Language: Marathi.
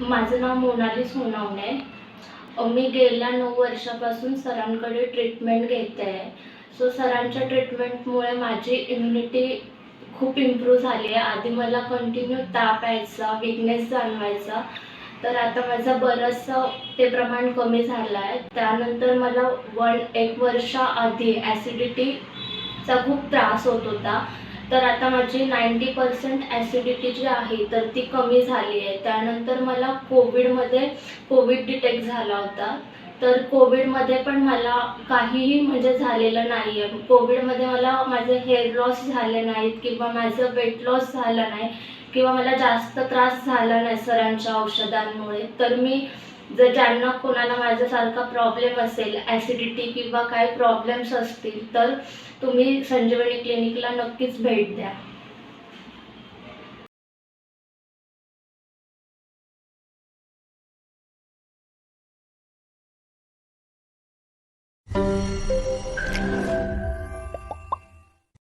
माझं नाव मोनाली सोनावणे आहे. मी गेल्या नऊ वर्षापासून सरांकडे ट्रीटमेंट घेते आहे. सो सरांच्या ट्रीटमेंटमुळे माझी इम्युनिटी खूप इम्प्रूव्ह झाली आहे. आधी मला कंटिन्यू ताप यायचा विकनेस जाणवायचा. तर आता माझं बरंचसं ते प्रमाण कमी झालं आहे. त्यानंतर मला वन एक वर्षाआधी ॲसिडिटीचा खूप त्रास होत होता. तर आता माझी नाईंटी पर्सेंट ॲसिडिटी जी आहे तर ती कमी झाली आहे. त्यानंतर मला कोविडमध्ये कोविड डिटेक्ट झाला होता. तर कोविडमध्ये पण मला काहीही म्हणजे झालेलं नाही आहे कोविडमध्ये मला माझे हेअर लॉस झाले नाहीत किंवा माझं वेट लॉस झालं नाही किंवा मला जास्त त्रास झाला नाही सरांच्या औषधांमुळे. तर मी जर ज्यांना कोणाला माझ्यासारखा प्रॉब्लेम असेल ॲसिडिटी किंवा काही प्रॉब्लेम्स असतील तर तुम्ही संजीवनी क्लिनिकला नक्कीच भेट द्या.